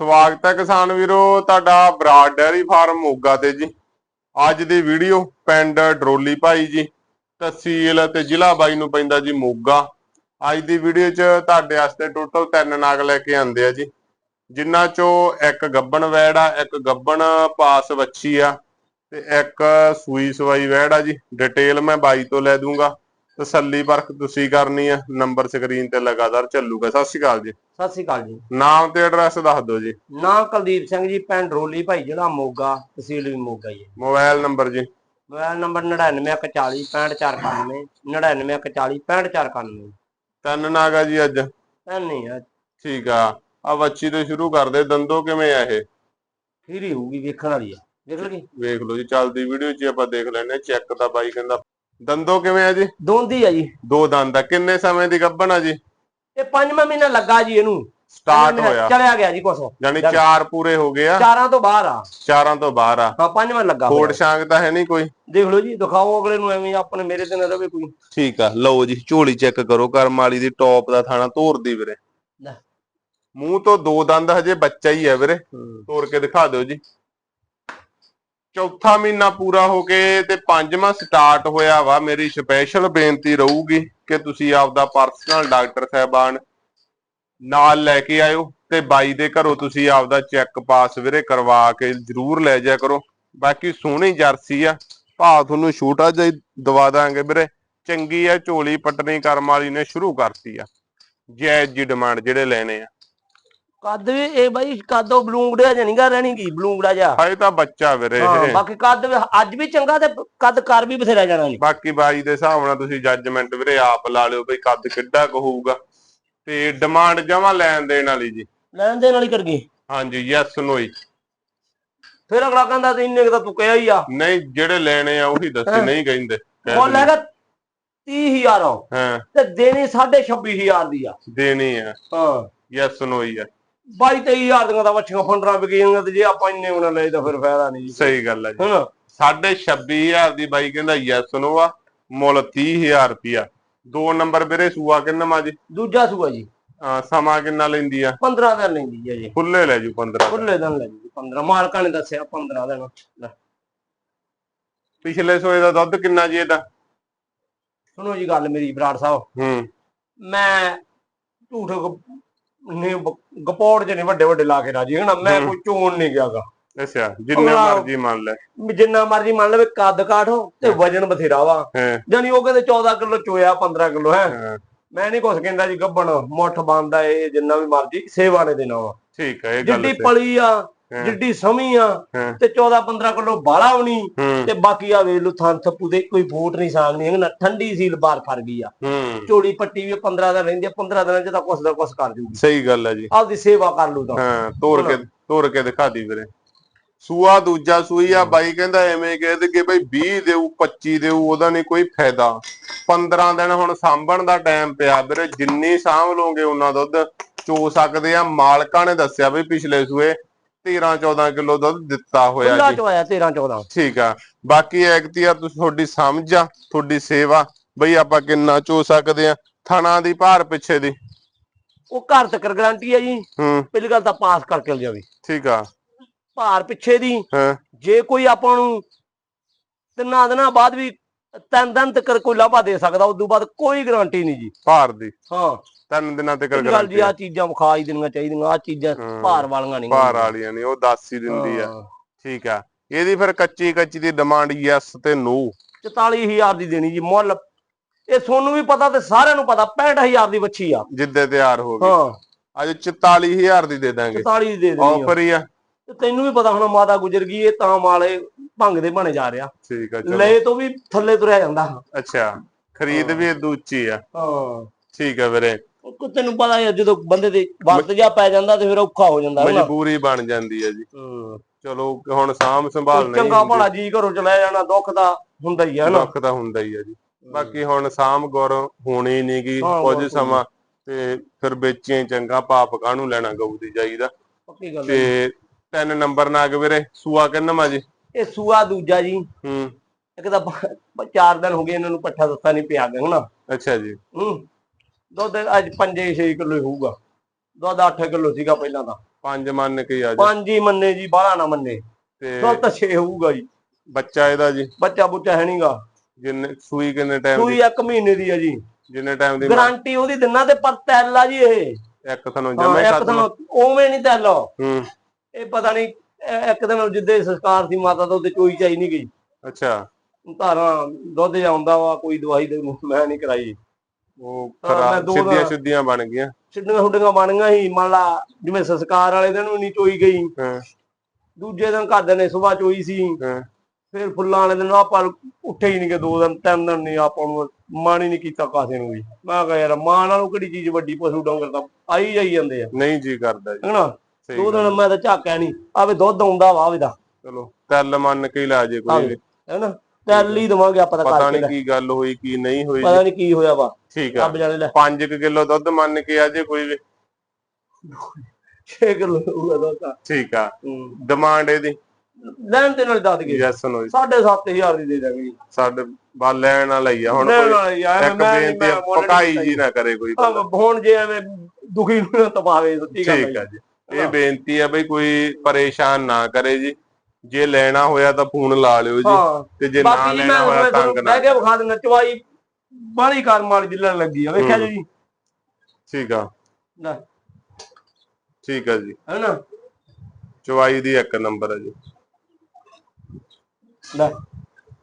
ਸਵਾਗਤ ਹੈ ਕਿਸਾਨ ਵੀਰੋ, ਤੁਹਾਡਾ ਬਰਾਡ ਡੈਰੀ ਫਾਰਮ ਮੋਗਾ ਤੇ ਜੀ। ਅੱਜ ਦੀ ਵੀਡੀਓ ਪਿੰਡ ਡਰੋਲੀ ਭਾਈ ਜੀ, ਤਹਿਸੀਲ ਤੇ ਜ਼ਿਲ੍ਹਾ ਬਾਈ ਨੂੰ ਪੈਂਦਾ ਜੀ ਮੋਗਾ। ਅੱਜ ਦੀ ਵੀਡੀਓ 'ਚ ਤੁਹਾਡੇ ਵਾਸਤੇ ਟੋਟਲ ਤਿੰਨ ਨਾਗ ਲੈ ਕੇ ਆਂਦੇ ਆ ਜੀ। ਜਿਨ੍ਹਾਂ 'ਚੋਂ ਇੱਕ ਗੱਬਣ ਵੈੜ ਆ, ਇੱਕ ਗੱਬਣ ਪਾਸ ਵੱਛੀ ਆ, ਤੇ ਇੱਕ ਸੂਈ ਸਵਾਈ ਵੈੜ ਆ ਜੀ। ਡਿਟੇਲ ਮੈਂ ਬਾਈ ਤੋਂ ਲੈ ਦੂੰਗਾ। ਤਸੱਲੀ ਪਰਖ ਤੁਸੀਂ ਕਰਨੀ ਆ ਨੰਬਰ ਸਕਰੀਨ ਤੇ ਲਗਾਤਾਰ ਚੱਲੂਗਾ। ਸਤਿ ਸ਼੍ਰੀ ਅਕਾਲ ਜੀ। ਸਤਿ ਸ੍ਰੀ ਅਕਾਲ ਜੀ। ਨਾਮ ਤੇ ਐਡਰੈਸ ਦੱਸ ਦਿਓ ਜੀ। ਨਾਮ ਕੁਲਦੀਪ ਸਿੰਘ ਜੀ ਪਿੰਡ ਰੋਲੀ ਭਾਈ ਜਿਹੜਾ ਮੋਗਾ ਤਹਿਸੀਲ ਵੀ ਮੋਗਾ ਜੀ ਮੋਬਾਈਲ ਨੰਬਰ ਜੀ। ਮੋਬਾਈਲ ਨੰਬਰ 9914 65491 9914 65491 ਤਿੰਨ ਨਾਗਾ ਜੀ ਅੱਜ। ਨਹੀਂ ਆ। ਠੀਕ ਆ। ਆ ਵੱਛੀ ਤੋਂ ਸ਼ੁਰੂ ਕਰਦੇ ਦੰਦੋ ਕਿਵੇਂ ਆ ਇਹ? ਫਿਰ ਹੀ ਹੋਊਗੀ ਵੇਖਣ ਵਾਲੀ ਆ। ਦੇਖ ਲਗੀ ਵੇਖ ਲਓ ਜੀ ਚੱਲਦੀ ਵੀਡੀਓ 'ਚ ਆਪਾਂ ਦੇਖ ਲੈਨੇ ਚੈੱਕ ਦਾ ਬਾਈ ਕਹਿੰਦਾ ਦੰਦੋ ਕਿਵੇਂ ਆ ਜੀ? ਦੋਂਦੀ ਆ ਜੀ। ਦੋ ਦੰਦ ਆ। ਕਿੰਨੇ ਸਮੇਂ ਦੀ ਗੱਭਣ ਆ ਜੀ? ਇਹ ਪੰਜਵਾਂ ਮਹੀਨਾ ਲੱਗਾ ਜੀ ਇਹਨੂੰ। ਸਟਾਰਟ ਹੋਇਆ। ਚਲਿਆ ਗਿਆ ਜੀ ਕੁਛ। ਯਾਨੀ ਚਾਰ ਪੂਰੇ ਹੋ ਗਏ ਆ। ਚਾਰਾਂ ਤੋਂ ਬਾਹਰ ਆ। ਚਾਰਾਂ ਤੋਂ ਬਾਹਰ ਆ। ਹਾਂ ਪੰਜਵਾਂ ਲੱਗਾ ਕੋੜ। ਸ਼ਾਂਗ ਤਾਂ ਹੈ ਨਹੀਂ ਕੋਈ? ਦੇਖ ਲਓ ਜੀ ਦਿਖਾਓ ਅਗਲੇ ਨੂੰ ਐਵੇਂ ਆਪਣੇ ਮੇਰੇ ਤੇ ਨਾ ਰਵੇ ਕੋਈ। ਠੀਕ ਆ। ਲਓ ਜੀ ਝੋਲੀ ਚੈੱਕ ਕਰੋ। ਕਰਮ ਵਾਲੀ ਦੀ ਟੌਪ ਦਾ ਥਾਣਾ ਤੋਰਦੀ ਵੀਰੇ। ਲੈ। ਮੂੰਹ ਤੋਂ ਦੋ ਦੰਦ ਹਜੇ ਬੱਚਾ ਹੀ ਹੈ ਵੀਰੇ। ਤੋੜ ਕੇ ਦਿਖਾ ਦਿਓ ਜੀ। ਚੌਥਾ ਮਹੀਨਾ ਪੂਰਾ ਹੋ ਕੇ ਤੇ ਪੰਜਵਾਂ ਸਟਾਰਟ ਹੋਇਆ ਵਾ। ਮੇਰੀ ਸਪੈਸ਼ਲ ਬੇਨਤੀ ਰਹੂਗੀ ਕਿ ਤੁਸੀਂ ਆਪਦਾ ਪਰਸਨਲ ਡਾਕਟਰ ਸਾਹਿਬਾਨ ਨਾਲ ਲੈ ਕੇ ਆਇਓ ਤੇ ਬਾਈ ਦੇ ਘਰੋਂ ਤੁਸੀਂ ਆਪਦਾ ਚੈੱਕ ਪਾਸ ਵੀਰੇ ਕਰਵਾ ਕੇ ਜਰੂਰ ਲੈ ਜਾਇਆ ਕਰੋ। ਬਾਕੀ ਸੋਹਣੀ ਜਰਸੀ ਆ। ਭਾਅ ਤੁਹਾਨੂੰ ਛੋਟਾ ਜਿਹਾ ਹੀ ਦਵਾ ਦਾਂਗੇ ਵੀਰੇ। ਚੰਗੀ ਆ, ਝੋਲੀ ਪਟਣੀ ਕਰਮ ਵਾਲੀ ਨੇ ਸ਼ੁਰੂ ਕਰਤੀ ਆ। ਜੈ ਜੀ ਡਿਮਾਂਡ ਜਿਹੜੇ ਲੈਣੇ ਆ। ਕੱਦ ਵੀ ਇਹ ਬਾਈ ਕੱਦੋ ਬਲੂੰਗੜਿਆ ਜਾਂ ਨਹੀਂਗਾ ਰਹਿਣੀ ਕੀ ਬਲੂੰਗੜਾ ਜਾ ਹਾਏ ਤਾਂ ਬੱਚਾ ਵੀਰੇ। ਹਾਂ ਬਾਕੀ ਕੱਦ ਵੀ ਅੱਜ ਵੀ ਚੰਗਾ ਤੇ ਕੱਦ ਕਰ ਵੀ ਬਥੇਰਾ ਜਾਣਾ ਜੀ। ਬਾਕੀ ਬਾਈ ਦੇ ਹਿਸਾਬ ਨਾਲ ਤੁਸੀਂ ਜੱਜਮੈਂਟ ਵੀਰੇ ਆਪ ਲਾ ਲਿਓ ਬਈ ਕੱਦ ਕਿੱਡਾ ਕੁ ਹੋਊਗਾ। ਤੇ ਡਿਮਾਂਡ ਜਮਾ ਲੈਣ ਦੇਣ ਵਾਲੀ ਜੀ। ਲੈਣ ਦੇਣ ਵਾਲੀ ਕਰ ਗਈ। ਹਾਂਜੀ ਯੈਸ ਨੋਈ ਫਿਰ ਅਗਲਾ ਕਹਿੰਦਾ ਤੇ ਇੰਨੇ ਤਾਂ ਤੂੰ ਕਿਹਾ ਹੀ ਆ। ਨਹੀਂ ਜਿਹੜੇ ਲੈਣੇ ਆ ਉਹੀ ਦੱਸੇ। ਨਹੀਂ ਕਹਿੰਦੇ। ਦਿੰਦੇ। ਲੈਗਾ 30000 ਆ ਹਾਂ। ਤੇ ਦੇਣੀ 26500 ਦੀ ਆ। ਦੇਣੀ ਆ। ਹਾਂ। ਯੈਸ ਨੋਈ ਆ 22 23000 ਦੀਆਂ ਤਾਂ ਵੱਛੀਆਂ ਫੰਡਰਾਂ ਵਿਕੀਆਂ ਤੇ ਜੇ ਆਪਾਂ ਇੰਨੇ ਉਹਨਾਂ ਲਏ ਤਾਂ ਫਿਰ ਫਾਇਦਾ ਨਹੀਂ ਜੀ। ਸਹੀ ਗੱਲ ਆ ਜੀ। ਹੁਣ ਸਾਢੇ 26000 ਦੀ ਬਾਈ ਕਹਿੰਦਾ ਯੈਸ ਨੋ ਆ ਮੁੱਲ 30000 ਰੁਪਿਆ ਦੋ ਨੰਬਰ ਵੀਰੇ ਸੂਆ ਕਿੰਨਾ ਮਾ ਜੀ? ਦੂਜਾ ਸੂਆ ਜੀ। ਅਹ ਸਮਾਂ ਕਿੰਨਾ ਲੈਂਦੀ ਆ? 15 ਦਿਨ ਲੈਂਦੀ ਹੈ ਜੀ। ਖੁੱਲੇ ਲੈ ਜੂ 15 ਖੁੱਲੇ ਦਿਨ ਲੈ ਜੀ 15 ਮਾਲਕਾਂ ਨੇ ਦੱਸਿਆ 15 ਦਿਨ। ਲੈ, ਪਿਛਲੇ ਸੋਏ ਦਾ ਦੁੱਧ ਕਿੰਨਾ ਜੀ ਇਹਦਾ? ਸੁਣੋ ਜੀ ਗੱਲ ਮੇਰੀ ਬਰਾੜ ਸਾਹਿਬ। ਹੂੰ। ਮੈਂ ਝੂਠ ਨੇ ਗਪੌੜ ਜਿਹੇ ਵੱਡੇ ਵੱਡੇ ਲਾ ਕੇ ਰਾਜੀ। ਹਨਾ ਮੈਂ। ਕੋਈ ਚੋਣ ਨਹੀਂ ਗਿਆਗਾ। ਅੱਛਾ ਜਿੰਨਾ ਅਗਲਾ- ਮਰਜ਼ੀ ਮੰਨ ਲੈ। ਜਿੰਨਾ ਮਰਜ਼ੀ ਮੰਨ ਲਵੇ ਕੱਦ ਕਾਠੋ ਤੇ ਵਜਨ ਬਥੇਰਾ ਵਾ। ਹਾਂ। ਜਾਨੀ ਉਹ ਕਹਿੰਦੇ 14 ਕਿਲੋ ਚੋਇਆ 15 ਕਿਲੋ ਹੈ। ਹਾਂ, ਮੈਂ ਨਹੀਂ ਕੁਛ ਕਹਿੰਦਾ ਜੀ ਗੱਬਣ ਮੁੱਠ ਬੰਦਾ ਇਹ ਜਿੰਨਾ ਵੀ ਮਰਜ਼ੀ ਸੇਵਾ ਨੇ ਦੇਣਾ ਵਾ। ਠੀਕ ਹੈ ਇਹ ਗੱਲ ਜਿੱਡੀ ਤੇ। ਪਲੀ ਆ। ਜਿੱਡੀ ਸਮੀ ਆ ਹਾਂ। ਤੇ 14 15 ਕਿਲੋ ਬਾਲਾ ਵੀ ਨਹੀਂ ਹੂੰ। ਤੇ ਬਾਕੀ ਆ ਵੇਲੂ ਥਾਂ ਥੱਪੂ ਦੇ ਕੋਈ ਫੋਟ ਨਹੀਂ ਸਾਂਗਣੀ ਹੈਗਾ ਠੰਡੀ ਸੀਲ ਬਾਹਰ ਫਰ ਗਈ ਆ। ਹੂੰ। ਚੋੜੀ ਪੱਟੀ ਵੀ 15 ਦਿਨ ਰਹਿੰਦੀ ਆ 15 ਦਿਨਾਂ ਚ ਤਾਂ ਕੁਛ ਦਾ ਕੁਛ ਕਰ ਜੂਗੀ। ਸਹੀ ਗੱਲ ਹੈ ਜੀ। ਆਪਦੀ ਸੇਵਾ ਕਰ ਲੂ ਤਾਂ। ਹਾਂ ਤੋੜ ਕੇ ਤੋੜ ਕੇ ਦਿਖਾ ਦੀ ਵੀਰੇ। ਸੂਆ ਦੂਜਾ ਸੂਈ ਆ ਬਾਈ ਕਹਿੰਦਾ ਐਵੇਂ ਕਹਿੰਦੇ ਕਿ ਬਈ 20 ਦੇਊ 25 ਦੇਊ ਉਹਦਾ ਨਹੀਂ ਕੋਈ ਫਾਇਦਾ। 15 ਦਿਨ ਹੁਣ ਸਾਂਭਣ ਦਾ ਟਾਈਮ ਪਿਆ ਵੀਰੇ ਜਿੰਨੀ ਸਾਂਭ ਲਓਗੇ ਉਹਨਾਂ ਦੁੱਧ ਚੋ ਸਕਦੇ ਆ। ਮਾਲਕਾਂ ਨੇ ਦੱਸਿਆ ਵੀ ਪਿਛਲੇ ਸੂਏ 13 14 ਕਿਲੋ ਦੁੱਧ ਦਿੱਤਾ ਹੋਇਆ ਖੁੱਲਾ ਜੀ। ਚੋਇਆ 13 14 ਠੀਕ ਆ। ਬਾਕੀ ਐਕਤੀ ਆ ਤੁਸੀਂ ਤੁਹਾਡੀ ਸਮਝ ਆ ਤੁਹਾਡੀ ਸੇਵਾ। ਬਈ ਆਪਾਂ ਕਿੰਨਾ ਚੋ ਸਕਦੇ ਆ ਥਣਾ ਦੀ ਭਾਰ ਪਿੱਛੇ ਦੀ। ਉਹ ਘਰ ਤੱਕ ਗਾਰੰਟੀ ਆ ਜੀ। ਹੂੰ। ਪਹਿਲੀ ਗੱਲ ਤਾਂ ਪਾਸ ਕਰਕੇ ਲਿਜਾਵੇ ਠੀਕ ਆ। ਭਾਰ ਪਿੱਛੇ ਦੀ। ਹਾਂ। ਜੇ ਕੋਈ ਆਪਾਂ ਨੂੰ ਤਿੰਨਾਂ ਦਿਨਾਂ ਬਾਅਦ ਵੀ ਤਿੰਨ ਦਿਨ ਤੱਕ ਕੋਈ ਲਾਭਾ ਦੇ ਸਕਦਾ ਉਸ ਤੋਂ ਬਾਅਦ ਕੋਈ ਗਾਰੰਟੀ ਨਹੀਂ ਜੀ। ਭਾਰ ਦੀ। ਹਾਂ। ਤਿੰਨ ਦਿਨਾਂ ਤੇ ਪਹਿਲੀ ਗੱਲ ਜੀ ਆ ਚੀਜ਼ਾਂ ਵਿਖਾ ਹੀ ਦੇਣੀਆਂ ਚਾਹੀਦੀਆਂ ਆ ਚੀਜ਼ਾਂ। ਭਾਰ ਵਾਲੀਆਂ ਨਹੀਂ ਭਾਰ ਵਾਲੀਆਂ ਨੇ ਉਹ ਦੱਸ ਹੀ ਦਿੰਦੀ ਆ ਠੀਕ ਆ ਇਹਦੀ ਫਿਰ ਕੱਚੀ ਕੱਚੀ ਦੀ ਡਿਮਾਂਡ ਯੈਸ ਤੇ ਨੋ 44000 ਦੀ ਦੇਣੀ ਜੀ ਮੁੱਲ। ਇਹ ਸੋਨੂੰ ਵੀ ਪਤਾ ਤੇ ਸਾਰਿਆਂ ਨੂੰ ਪਤਾ 65000 ਦੀ ਵੱਛੀ ਆ। ਜਿੱਦੇ ਤਿਆਰ ਹੋ ਗਈ। ਹਾਂ। ਅੱਜ 44000 ਦੀ ਦੇ ਦਾਂਗੇ। 44 ਦੀ ਦੇ ਦੇਣੀ ਆ। ਆਫਰ ਹੀ ਆ। ਤੇ ਤੈਨੂੰ ਵੀ ਪਤਾ ਹੁਣ ਮਾਤਾ ਗੁਜਰ ਗਈ ਇਹ ਤਾਂ ਮਾਲੇ ਭੰਗ ਦੇ ਬਣੇ ਜਾ ਰਿਹਾ। ਠੀਕ ਆ ਚਲੋ। ਲਏ ਤੋਂ ਵੀ ਥੱਲੇ ਤੁਰਿਆ ਜਾਂਦਾ। ਅੱਛਾ ਖਰੀਦ ਵੀ ਇਹ ਦੂਚੀ ਆ। ਹਾਂ। ਠੀਕ ਆ ਵੀਰੇ। ਉਹ ਤੈਨੂੰ ਪਤਾ ਹੈ ਜਦੋਂ ਬੰਦੇ ਦੇ ਵਕਤ ਜਾ ਪੈ ਜਾਂਦਾ ਤੇ ਫਿਰ ਔਖਾ ਹੋ ਜਾਂਦਾ ਹੈ ਨਾ ਮਜਬੂਰੀ ਬਣ ਜਾਂਦੀ ਆ ਜੀ। ਹੂੰ। ਚਲੋ ਹੁਣ ਸਾਂਭ ਸੰਭਾਲ ਨਹੀਂ ਚੰਗਾ। ਭਲਾ ਜੀ ਘਰੋਂ ਚਲਾ ਜਾਣਾ ਦੁੱਖ ਦਾ ਹੁੰਦਾ ਹੀ ਹੈ ਨਾ ਦੁੱਖ ਤਾਂ ਹੁੰਦਾ ਹੀ ਆ ਜੀ। ਬਾਕੀ ਹੁਣ ਸਾਂਭ ਗੁਰ ਹੋਣੀ ਨਹੀਂਗੀ ਹਾਂ, ਕੁਝ ਬਸ ਸਮਾਂ ਤੇ ਫਿਰ ਵੇਚੀਆਂ ਹੀ ਚੰਗਾ ਪਾਪ ਕਾਹਨੂੰ ਲੈਣਾ ਗਊ ਦੀ ਜਾਈਦਾ ਪੱਕੀ ਗੱਲ ਹੈ। ਤੇ ਤਿੰਨ ਨੰਬਰ ਨਾਗ ਵੀਰੇ ਸੂਆ ਕਿੰਨਾ ਜੀ? ਇਹ ਸੂਆ ਦੂਜਾ ਜੀ। ਹੂੰ। ਇੱਕ ਤਾਂ ਪ- ਚਾਰ ਦਿਨ ਹੋ ਗਏ ਇਹਨਾਂ ਨੂੰ ਪੱਠਾ ਦਿੱਤਾ ਨਹੀਂ ਪਿਆ ਗਿਆ ਹਨਾ? ਅੱਛਾ ਜੀ। ਹੂੰ। ਦੁੱਧ ਅੱਜ 5-6 ਕਿਲੋ ਹੋਊਗਾ। ਦੁੱਧ 8 ਕਿਲੋ ਸੀਗਾ ਪਹਿਲਾਂ ਤਾਂ। ਪੰਜ ਮੰਨ ਕੇ ਹੀ ਆ ਜੀ। ਪੰਜ ਹੀ ਮੰਨੇ ਜੀ ਬਾਹਲਾ ਨਾ ਮੰਨੇ। ਤੇ ਦੁੱਧ 6 ਹੋਊਗਾ ਜੀ। ਬੱਚਾ ਇਹਦਾ ਜੀ? ਬੱਚਾ ਬੁੱਚਾ ਹੈ ਨਹੀਂਗਾ ਜਿੰਨੇ ਸੂਈ ਕਿੰਨੇ ਟਾਈਮ ਸੂਈ ਦੀ? ਇੱਕ ਮਹੀਨੇ ਦੀ ਆ ਜੀ। ਜਿੰਨੇ ਟਾਈਮ ਦੀ? ਗਾਰੰਟੀ ਉਹਦੀ ਦਿਨਾਂ ਤੇ ਪਰ ਤੈਲ ਆ ਜੀ ਇਹ। ਇੱਕ ਹਾਂ, ਜਮੇ ਇੱਕ ਖਤਮ ਤਾਂ ਉਵੇਂ ਨਹੀਂ ਤੈਲ। ਹੂੰ। ਇਹ ਪਤਾ ਨਹੀਂ ਇੱਕ ਦਿਨ ਜਿੱਦੇ ਸੰਸਕਾਰ ਸੀ ਮਾਤਾ ਦਾ ਉਹਦੇ ਚੋਈ ਚਾਈ ਨਹੀਂ ਗਈ। ਅੱਛਾ। ਧਾਰਾਂ ਦੁੱਧ ਜਾਂਦਾ ਵਾ ਕੋਈ ਦਵਾਈ ਦੇ ਮੈਂ ਨਹੀਂ ਕਰਾਈ। ਉਹ ਹਾਂ, ਖਰਾਬ ਦੋ ਸਿੱਧੀਆਂ ਦਾ- ਸਿੱਧੀਆਂ ਬਣ ਗਈਆਂ। ਛਿੱਡੀਆਂ ਛੁੱਡੀਆਂ ਬਣੀਆਂ ਸੀ ਮੰਨ ਲਾ ਜਿਵੇਂ ਸੰਸਕਾਰ ਵਾਲੇ ਦਿਨ ਵੀ ਨਹੀਂ ਚੋਈ ਗਈ। ਹਾਂ। ਦੂਜੇ ਦਿਨ ਘਰ ਨੇ ਸਵੇਰ ਚੋਈ ਸੀ। ਹਾਂ। ਫਿਰ ਫੁੱਲਾਂ ਵਾਲੇ ਦਿਨ ਆਪਾਂ ਉੱਠੇ ਹੀ ਨਹੀਂ ਕਿ ਦੋ ਦਿਨ ਤਿੰਨ ਦਿਨ ਨਹੀਂ ਆਪਾਂ ਨੂੰ ਮਾਣ ਹੀ ਨਹੀਂ ਕੀਤਾ ਕਾਸੇ ਨੂੰ ਵੀ। ਮੈਂ ਕਿਹਾ ਯਾਰ ਮਾਂ ਨਾਲੋਂ ਕਿਹੜੀ ਚੀਜ਼ ਵੱਡੀ ਪਸ਼ੂ ਡੰਗਰ ਤਾਂ ਆਈ ਜਾਈ ਜਾਂਦੇ ਆ। ਨਹੀਂ ਜੀ ਕਰਦਾ ਜੀ। ਹੈਨਾ ਦੋ ਗੱਲ। ਦਿਨ ਮੈਂ ਤਾਂ ਝਾਕਿਆ ਨਹੀਂ ਆਵੇ ਦੁੱਧ ਆਉਂਦਾ ਵਾ ਆਵੇ ਦਾ ਚਲੋ ਤੈਲ ਮੰਨ ਕੇ ਹੀ ਲਾ ਜੇ ਕੋਈ। ਹੈਨਾ ਤੈਲ ਹੀ ਦਵਾਂਗੇ ਆਪਾਂ ਤਾਂ ਪਤਾ ਨਹੀਂ ਕੀ ਗੱਲ ਹੋਈ ਕੀ ਨਹੀਂ ਹੋਈ। ਪਤਾ ਨਹੀਂ ਕੀ ਹੋਇਆ ਵਾ। ਠੀਕ ਆ। ਰੱਬ ਜਾਣੇ ਲੈ। 5 ਕਿਲੋ ਦੁੱਧ ਮੰਨ ਕੇ ਆ ਜੇ ਕੋਈ ਵੀ। 6 ਕਿਲੋ ਹੋਊਗਾ ਦੁੱਧ। ਠੀਕ ਆ। ਡਿਮਾਂਡ ਇਹਦੀ? ਲੈਣ ਤੇ ਨਾਲ ਦੱਸ ਗਏ ਯੈਸ ਨੋ 7500 ਦੀ ਦੇ ਦਾਂਗੇ ਜੀ। ਸਾਡੇ ਬਾਲ ਲੈਣ ਵਾਲਾ ਹੀ ਆ ਹੁਣ ਕੋਈ। ਇੱਕ ਬੇਨਤੀ ਪਕਾਈ ਜੀ ਨਾ ਕਰੇ ਕੋਈ। ਹੁਣ ਜੇ ਐਵੇਂ ਦੁਖੀ ਨੂੰ ਤਪਾਵੇ ਸੱਚੀ ਗੱਲ ਠੀਕ ਆ ਜੀ। ਇਹ ਬੇਨਤੀ ਆ ਬਈ ਕੋਈ ਪਰੇਸ਼ਾਨ ਨਾ ਕਰੇ ਜੀ। ਜੇ ਲੈਣਾ ਹੋਇਆ ਤਾਂ ਫੋਨ ਲਾ ਲਿਓ ਜੀ। ਤੇ ਜੇ ਨਾ ਮੈਂ ਲੈਣਾ ਹੋਇਆ ਮੈਂ ਤੰਗ ਤੁਹਾਨੂੰ ਨਾ ਬਹਿ ਕੇ ਵਿਖਾ ਦਿੰਦਾ ਚਵਾਈ ਬਾਲੀ ਕਰ ਮਾਰ ਜਿੱਲਣ ਲੱਗੀ ਆ ਵੇਖਿਆ ਜੀ। ਠੀਕ ਆ। ਠੀਕ ਆ ਜੀ। ਹੈ ਨਾ? ਚਵਾਈ ਦੀ ਇੱਕ ਨੰਬਰ ਆ ਜੀ। ਲੈ।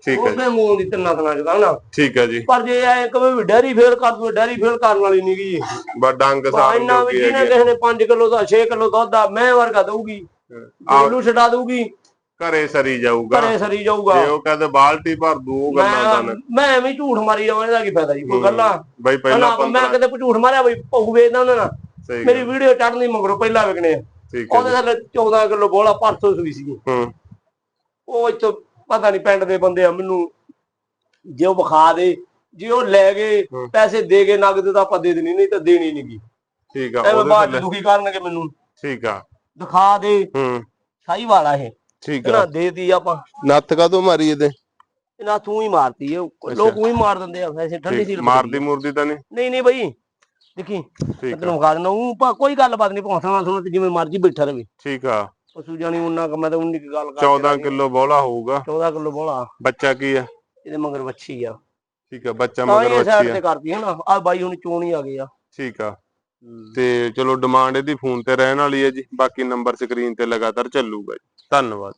ਠੀਕ ਆ ਜੀ। ਉਹਦੇ ਮੂੰਹ ਦੀ ਤਿੰਨਾਂ ਦਿਨਾਂ ਚ ਤਾਂ ਨਾ ਠੀਕ ਆ ਜੀ। ਪਰ ਜੇ ਐ ਕਵੇ ਵੀ ਡੈਰੀ ਫੇਲ ਕਰ ਦੂ ਡੈਰੀ ਫੇਲ ਕਰਨ ਵਾਲੀ ਨਹੀਂ ਗਈ ਬਸ ਡੰਗ ਸਾਹਿਬ ਇੰਨਾ ਜੋ ਵੀ ਜਿਹਨੇ ਹੈ ਕਿਸੇ ਨੇ 5 ਕਿਲੋ ਦਾ 6 ਕਿਲੋ ਦੁੱਧ ਦਾ ਮੈਂ ਵਰਗਾ ਦਊਗੀ। ਇਹਨੂੰ ਛਡਾ ਦਊਗੀ। ਘਰੇ ਸਰੀ ਜਾਊਗਾ। ਘਰੇ ਸਰੀ ਜਾਊਗਾ। ਜੇ ਉਹ ਕਹਿੰਦੇ ਬਾਲਟੀ ਭਰ ਦੂ ਗੱਲਾਂ ਦਾ ਮੈਂ ਐਵੇਂ ਹੀ ਝੂਠ ਮਾਰੀ ਜਾਵਾਂ ਇਹਦਾ ਕੀ ਫਾਇਦਾ ਜੀ ਕੋਈ ਗੱਲਾਂ। ਬਈ ਪਹਿਲਾਂ ਮੈਂ 15 ਕਿਤੇ ਝੂਠ ਮਾਰਿਆ ਬਈ ਭੌੂ ਵੇਚਦਾ ਉਹਨਾਂ ਨਾਲ ਸਹੀ ਮੇਰੀ ਵੀਡੀਓ ਚੜਨੀ ਮਗਰੋਂ ਪਹਿਲਾਂ ਵਿਕਣੇ ਆ। ਠੀਕ ਆ ਉਹਦੇ ਥੱਲੇ 14 ਕਿਲੋ ਬੋਲਾ ਪਰਸੋਂ ਸੂਈ ਸੀ ਹੂੰ। ਉਹ ਇੱਥੋਂ ਪਤਾ ਨਹੀਂ ਪਿੰਡ ਦੇ ਬੰਦੇ ਆ ਮੈਨੂੰ। ਜੇ ਉਹ ਵਿਖਾ ਦੇ ਜੇ ਉਹ ਲੈ ਗਏ। ਪੈਸੇ ਦੇ ਗਏ ਨਗਦ ਤਾਂ ਆਪਾਂ ਦੇ ਦੇਣੀ ਨਹੀਂ ਤਾਂ ਦੇਣੀ ਨਹੀਂਗੀ ਠੀਕ ਆ ਉਹਦੇ ਬਾਅਦ ਚ ਦੁਖੀ ਕਰਨਗੇ ਮੈਨੂੰ। ਠੀਕ ਆ। ਦਿਖਾ ਦੇ। ਹੂੰ। ਸਾਈ ਵਾਲਾ ਇਹ। ਠੀਕ ਨਾ ਆ। ਦੇਤੀ ਆਪਾਂ। ਨੱਥ ਕਦੋਂ ਮਾਰੀ ਇਹਦੇ? ਇਹਨਾਂ ਤੂੰ ਹੀ ਮਾਰਤੀ ਇਹ ਲੋਕ ਉਹੀ ਮਾਰ ਦਿੰਦੇ ਆ ਵੈਸੇ ਠੰਡੀ ਸੀ ਮਾਰਦੀ ਮੂਰਦੀ ਤਾਂ ਨਹੀਂ? ਨਹੀਂ ਨਹੀਂ ਬਈ। ਦੇਖੀ ਤੈਨੂੰ ਵਿਖਾ ਦਿੰਦਾ ਉਹ ਕੋਈ ਗੱਲਬਾਤ ਨਹੀਂ ਪਹੁੰਚਣਾ ਤੁਹਾਨੂੰ ਤੇ ਜਿਵੇਂ ਮਰਜ਼ੀ ਬੈਠਾ ਰਵੇ। ਠੀਕ ਆ। ਪਸ਼ੂ ਜਾਨੀ ਉਹਨਾਂ ਕ ਮੈਂ ਤਾਂ ਉਨੀ ਕੁ ਗੱਲ ਕਰ 14 ਕਿਲੋ ਬੋਲਾ ਹੋਊਗਾ। 14 ਕਿਲੋ ਬੋਲਾ ਬੱਚਾ ਕੀ ਆ? ਇਹਦੇ ਮਗਰ ਵੱਛੀ ਆ। ਠੀਕ ਆ ਬੱਚਾ ਤਾਂ ਮਗਰ ਇਹ ਬੱਚੀ ਸਾਈਡ ਆ। ਤੇ ਕਰਦੀ ਹੈ ਨਾ। ਆ ਬਾਈ ਹੁਣ ਚੋਣ ਹੀ ਆ ਗਏ ਆ। ਠੀਕ ਆ। ਤੇ ਚਲੋ ਡਿਮਾਂਡ ਇਹਦੀ ਫੋਨ ਤੇ ਰਹਿਣ ਵਾਲੀ ਹੈ ਜੀ। ਬਾਕੀ ਨੰਬਰ ਸਕਰੀਨ ਤੇ ਲਗਾਤਾਰ ਚੱਲੂਗਾ ਜੀ। ਧੰਨਵਾਦ।